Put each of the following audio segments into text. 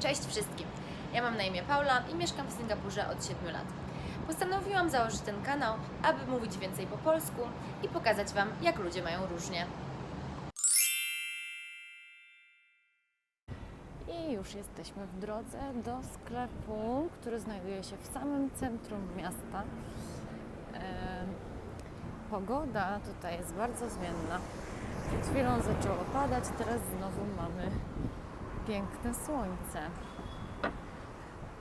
Cześć wszystkim! Ja mam na imię Paula i mieszkam w Singapurze od 7 lat. Postanowiłam założyć ten kanał, aby mówić więcej po polsku i pokazać Wam, jak ludzie mają różnie. I już jesteśmy w drodze do sklepu, który znajduje się w samym centrum miasta. Pogoda tutaj jest bardzo zmienna. Przed chwilą zaczęło padać, teraz znowu mamy piękne słońce.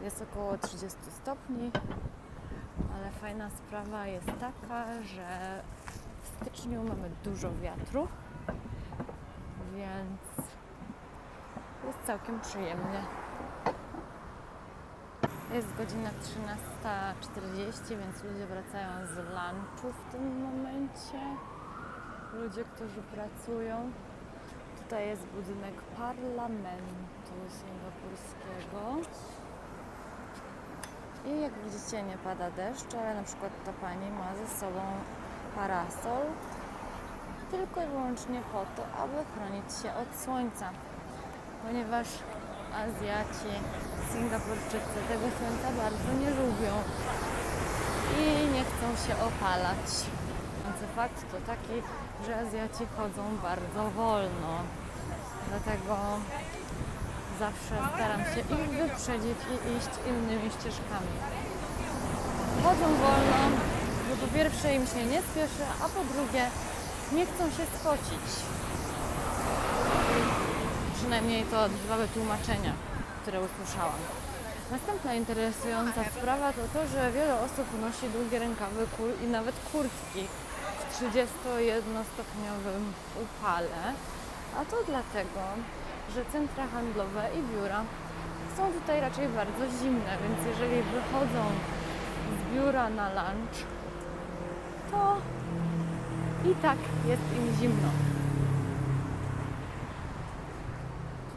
Jest około 30 stopni, ale fajna sprawa jest taka, że w styczniu mamy dużo wiatru, więc jest całkiem przyjemnie. Jest godzina 13.40, więc ludzie wracają z lunchu w tym momencie. Ludzie, którzy pracują. Tutaj jest budynek parlamentu singapurskiego. I jak widzicie nie pada deszcz, ale na przykład ta pani ma ze sobą parasol tylko i wyłącznie po to, aby chronić się od słońca ponieważ Azjaci, Singapurczycy tego słońca bardzo nie lubią i nie chcą się opalać. Więc fakt to taki, że Azjaci chodzą bardzo wolno. Dlatego zawsze staram się ich wyprzedzić i iść innymi ścieżkami. Chodzą wolno, bo po pierwsze im się nie spieszy, a po drugie nie chcą się spocić. Przynajmniej to dwa wytłumaczenia, które usłyszałam. Następna interesująca sprawa to to, że wiele osób nosi długie rękawy kul i nawet kurtki 31-stopniowym upale. A to dlatego, że centra handlowe i biura są tutaj raczej bardzo zimne, więc jeżeli wychodzą z biura na lunch, to i tak jest im zimno.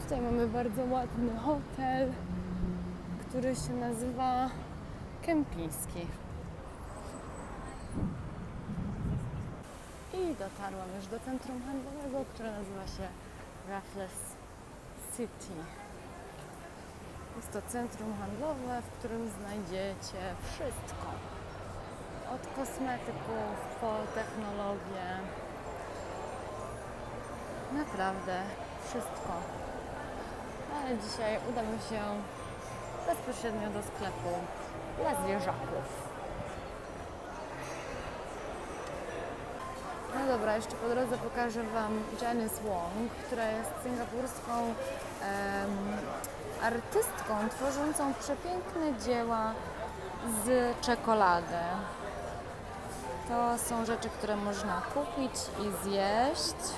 Tutaj mamy bardzo ładny hotel, który się nazywa Kępiński. I dotarłam już do centrum handlowego, które nazywa się Raffles City. Jest to centrum handlowe, w którym znajdziecie wszystko. Od kosmetyków po technologię. Naprawdę wszystko ale dzisiaj udamy się bezpośrednio do sklepu dla zwierzaków. Dobra, jeszcze po drodze pokażę Wam Janice Wong, która jest singapurską artystką tworzącą przepiękne dzieła z czekolady. To są rzeczy, które można kupić i zjeść.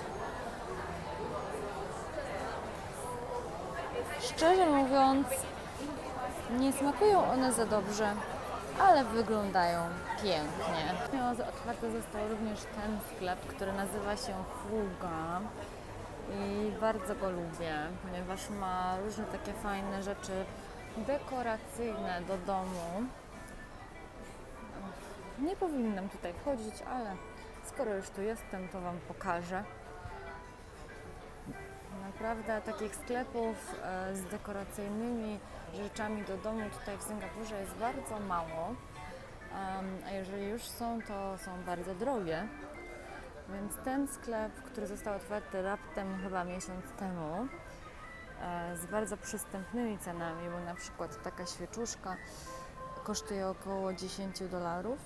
Szczerze mówiąc, nie smakują one za dobrze, ale wyglądają pięknie. Otwarty został również ten sklep, który nazywa się Fuga i bardzo go lubię, ponieważ ma różne takie fajne rzeczy dekoracyjne do domu. Nie powinnam tutaj wchodzić, ale skoro już tu jestem, to Wam pokażę. Naprawdę takich sklepów e, z dekoracyjnymi rzeczami do domu tutaj w Singapurze jest bardzo mało. A jeżeli już są, to są bardzo drogie. Więc ten sklep, który został otwarty raptem chyba miesiąc temu, e, z bardzo przystępnymi cenami, bo na przykład taka świeczuszka kosztuje około 10 dolarów,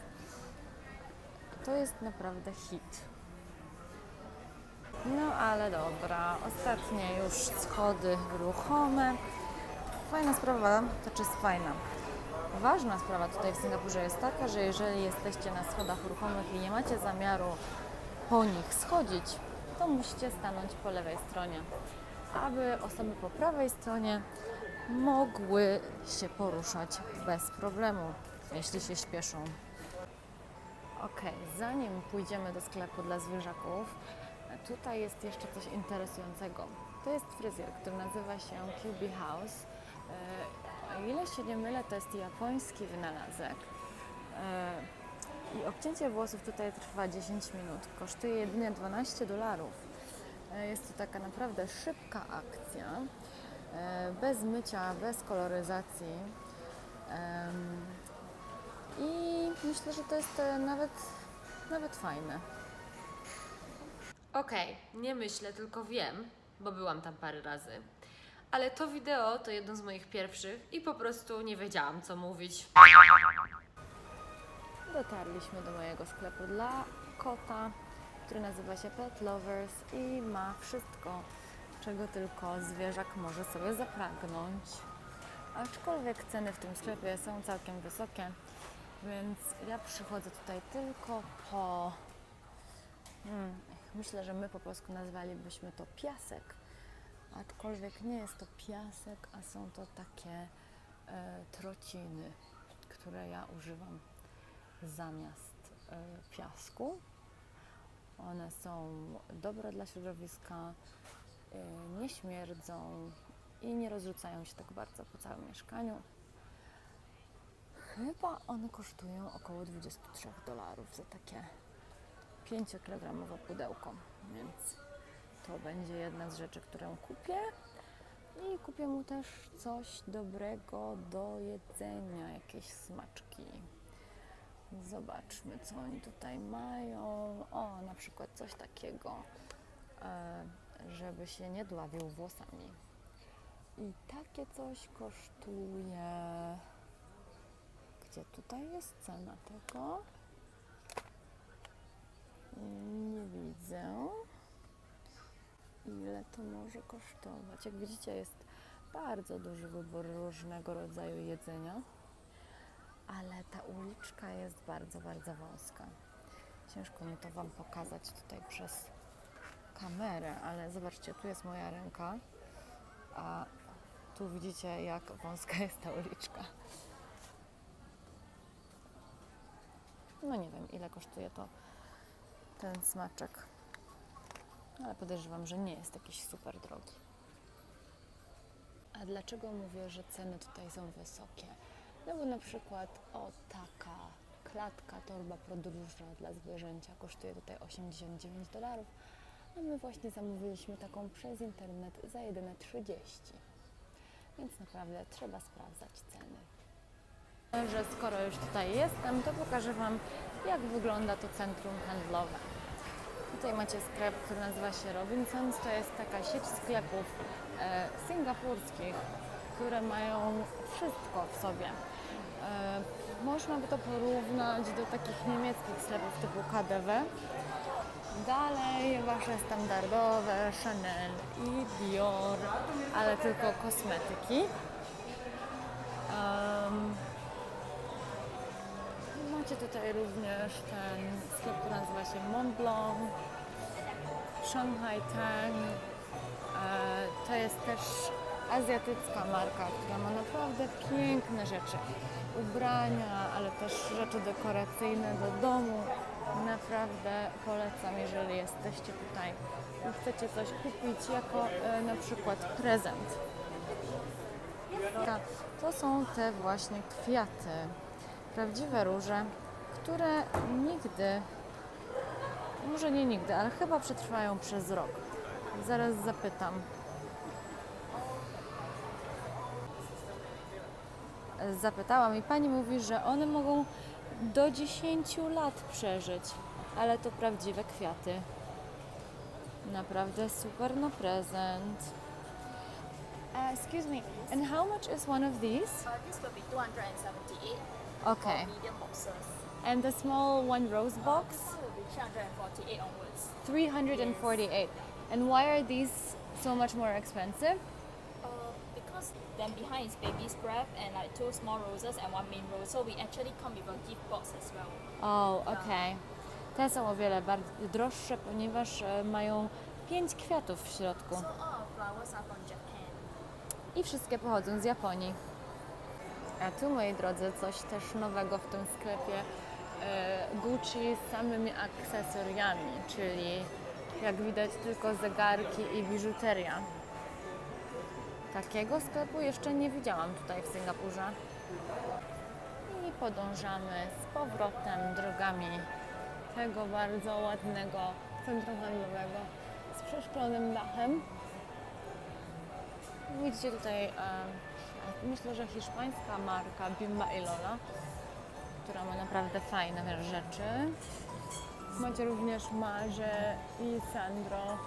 to jest naprawdę hit. No ale dobra, ostatnie już schody ruchome. Fajna sprawa, to czy jest fajna? Ważna sprawa tutaj w Singapurze jest taka, że jeżeli jesteście na schodach ruchomych i nie macie zamiaru po nich schodzić, to musicie stanąć po lewej stronie, aby osoby po prawej stronie mogły się poruszać bez problemu, jeśli się śpieszą. Ok, zanim pójdziemy do sklepu dla zwierzaków, tutaj jest jeszcze coś interesującego. To jest fryzjer, który nazywa się QB House. E, O ile się nie mylę, to jest japoński wynalazek. E, I obcięcie włosów tutaj trwa 10 minut. Kosztuje jedynie 12 dolarów. E, Jest to taka naprawdę szybka akcja. bez mycia, bez koloryzacji. I myślę, że to jest nawet, nawet fajne. Okej, nie myślę, tylko wiem, bo byłam tam parę razy. Ale to wideo to jedno z moich pierwszych i po prostu nie wiedziałam, co mówić. Dotarliśmy do mojego sklepu dla kota, który nazywa się Pet Lovers i ma wszystko, czego tylko zwierzak może sobie zapragnąć. Aczkolwiek ceny w tym sklepie są całkiem wysokie, więc ja przychodzę tutaj tylko po. Hmm, myślę, że my po polsku nazwalibyśmy to piasek. Aczkolwiek nie jest to piasek, a są to takie e, trociny, które ja używam zamiast e, piasku. One są dobre dla środowiska, e, nie śmierdzą i nie rozrzucają się tak bardzo po całym mieszkaniu. Chyba one kosztują około 23 dolarów za takie 5-kilogramowe pudełko, więc to będzie jedna z rzeczy, którą kupię. I kupię mu też coś dobrego do jedzenia, jakieś smaczki. Zobaczmy, co oni tutaj mają. O, na przykład coś takiego, e, żeby się nie dławił włosami. I takie coś kosztuje. Gdzie tutaj jest cena tego? Nie widzę. Ile to może kosztować? Jak widzicie, jest bardzo duży wybór różnego rodzaju jedzenia ale ta uliczka jest bardzo, bardzo wąska. Ciężko mi to Wam pokazać tutaj przez kamerę, ale zobaczcie, tu jest moja ręka, a tu widzicie, jak wąska jest ta uliczka. No nie wiem, ile kosztuje to ten smaczek, ale podejrzewam, że nie jest jakiś super drogi. A dlaczego mówię, że ceny tutaj są wysokie? No bo na przykład o taka klatka, torba podróżna dla zwierzęcia kosztuje tutaj 89 dolarów, a my właśnie zamówiliśmy taką przez internet za jedyne 30. Więc naprawdę trzeba sprawdzać ceny. Że skoro już tutaj jestem, to pokażę Wam, jak wygląda to centrum handlowe. Tutaj macie sklep, który nazywa się Robinsons. To jest taka sieć sklepów e, singapurskich, które mają wszystko w sobie. E, można by to porównać do takich niemieckich sklepów typu KDW. Dalej wasze standardowe Chanel i Dior, ale tylko kosmetyki. Em, macie tutaj również ten sklep, który nazywa się Montblanc, Shanghai Tang. To jest też azjatycka marka, która ma naprawdę piękne rzeczy. Ubrania, ale też rzeczy dekoracyjne do domu. Naprawdę polecam, jeżeli jesteście tutaj i chcecie coś kupić jako e, na przykład prezent. To są te właśnie kwiaty, prawdziwe róże, które nigdy, może nie nigdy, ale chyba przetrwają przez rok. Zaraz zapytam. Zapytałam i pani mówi, że one mogą do 10 lat przeżyć, ale to prawdziwe kwiaty. Naprawdę super na prezent. Uh, excuse me, and how much is one of these? Uh, this will be 278 Okay. for medium boxes. And the small one rose box? Be 348 onwards. 348. And why are these so much more expensive? Uh, because then behind is baby's breath and like two small roses and one main rose. So we actually come with a gift box as well. O, okej. Te są o wiele bardziej droższe, ponieważ e, mają pięć kwiatów w środku. So all our flowers are from Japan. I wszystkie pochodzą z Japonii. A tu, moi drodzy, coś też nowego w tym sklepie. E, Gucci z samymi akcesoriami, czyli jak widać tylko zegarki i biżuteria. Takiego sklepu jeszcze nie widziałam tutaj w Singapurze. I podążamy z powrotem drogami tego bardzo ładnego centrum handlowego z przeszklonym dachem. Widzicie tutaj, em, myślę, że hiszpańska marka Bimba i Lola, która ma naprawdę fajne rzeczy. Macie również Marze i Sandro,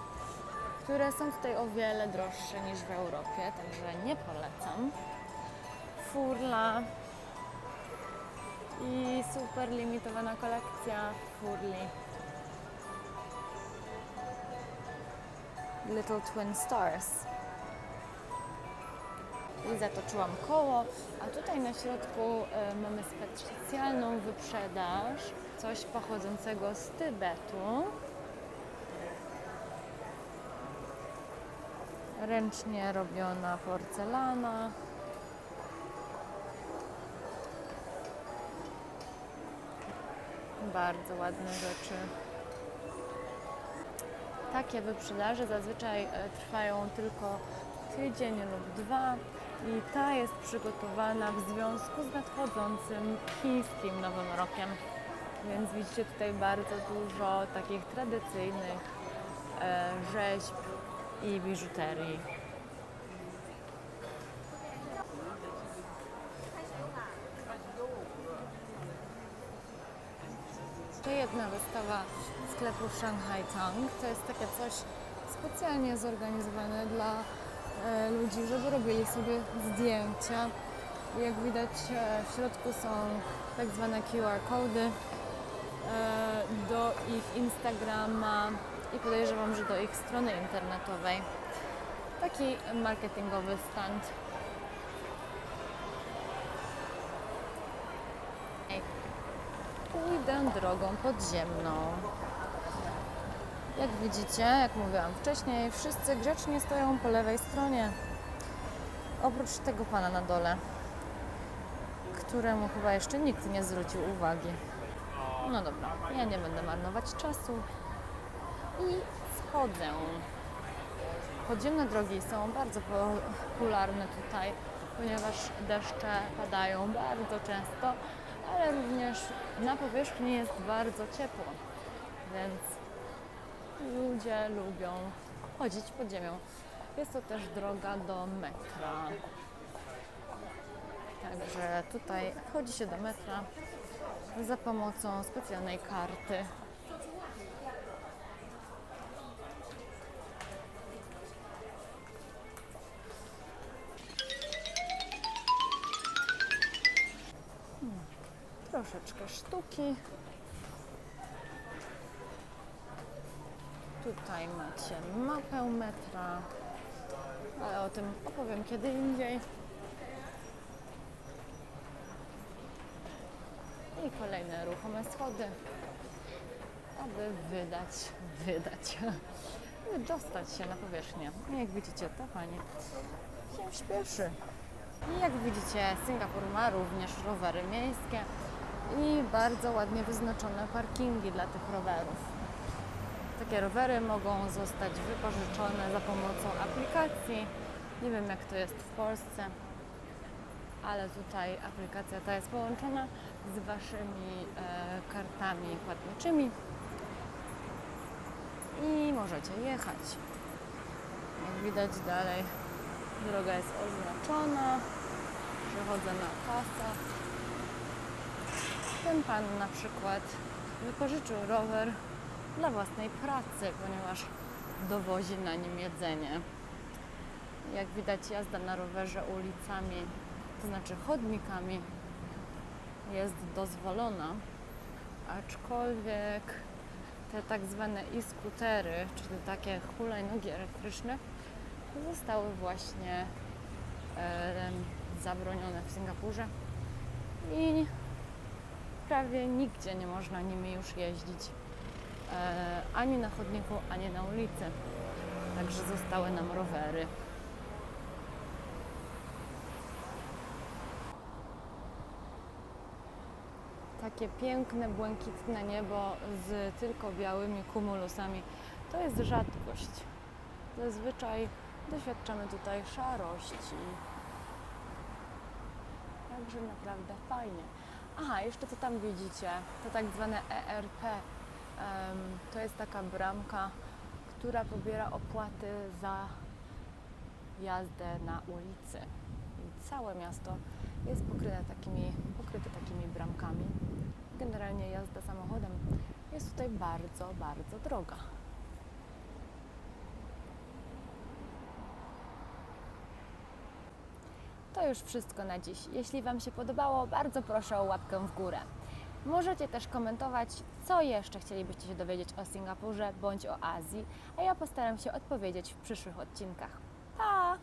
które są tutaj o wiele droższe niż w Europie, także nie polecam. Furla i super limitowana kolekcja Furli. Little Twin Stars. I zatoczyłam koło, a tutaj na środku e, mamy specjalną wyprzedaż, coś pochodzącego z Tybetu. Ręcznie robiona porcelana. Bardzo ładne rzeczy. Takie wyprzedaże zazwyczaj e, trwają tylko tydzień lub dwa i ta jest przygotowana w związku z nadchodzącym chińskim Nowym Rokiem. Więc widzicie tutaj bardzo dużo takich tradycyjnych e, rzeźb i biżuterii. To jedna wystawa sklepu Shanghai Tang. To jest takie coś specjalnie zorganizowane dla ludzi, żeby robili sobie zdjęcia. Jak widać e, w środku są tak zwane QR kody e, do ich Instagrama i podejrzewam, że do ich strony internetowej. Taki marketingowy stand. Pójdę drogą podziemną. Jak widzicie, jak mówiłam wcześniej, wszyscy grzecznie stoją po lewej stronie. Oprócz tego pana na dole, któremu chyba jeszcze nikt nie zwrócił uwagi. No dobra, ja nie będę marnować czasu i schodzę. Podziemne drogi są bardzo popularne tutaj, ponieważ deszcze padają bardzo często, ale również na powierzchni jest bardzo ciepło, więc ludzie lubią chodzić pod ziemią. Jest to też droga do metra. Także tutaj wchodzi się do metra za pomocą specjalnej karty. Hmm, Troszeczkę sztuki. Tutaj macie mapę metra, ale o tym opowiem kiedy indziej. I kolejne ruchome schody, aby wydać, wydać, wydostać się na powierzchnię. Jak widzicie, ta pani się śpieszy. I jak widzicie, Singapur ma również rowery miejskie i bardzo ładnie wyznaczone parkingi dla tych rowerów. Takie rowery mogą zostać wypożyczone za pomocą aplikacji. Nie wiem jak to jest w Polsce, ale tutaj aplikacja ta jest połączona z Waszymi e, kartami płatniczymi i możecie jechać. Jak widać dalej droga jest oznaczona, przechodzę na kasę. Ten pan na przykład wypożyczył rower dla własnej pracy, ponieważ dowozi na nim jedzenie. Jak widać, jazda na rowerze ulicami, to znaczy chodnikami, jest dozwolona, aczkolwiek te tak zwane e-skutery, czyli takie hulajnogi elektryczne, zostały właśnie e, zabronione w Singapurze i prawie nigdzie nie można nimi już jeździć ani na chodniku, ani na ulicy. Także zostały nam rowery. Takie piękne, błękitne niebo z tylko białymi kumulusami to jest rzadkość. Zazwyczaj doświadczamy tutaj szarości. Także naprawdę fajnie. Aha, jeszcze co tam widzicie, to tak zwane ERP. To jest taka bramka, która pobiera opłaty za jazdę na ulicy. Całe miasto jest pokryte takimi, pokryte takimi bramkami. Generalnie jazda samochodem jest tutaj bardzo, bardzo droga. To już wszystko na dziś. Jeśli Wam się podobało, bardzo proszę o łapkę w górę. Możecie też komentować, co jeszcze chcielibyście się dowiedzieć o Singapurze bądź o Azji, a ja postaram się odpowiedzieć w przyszłych odcinkach. Pa!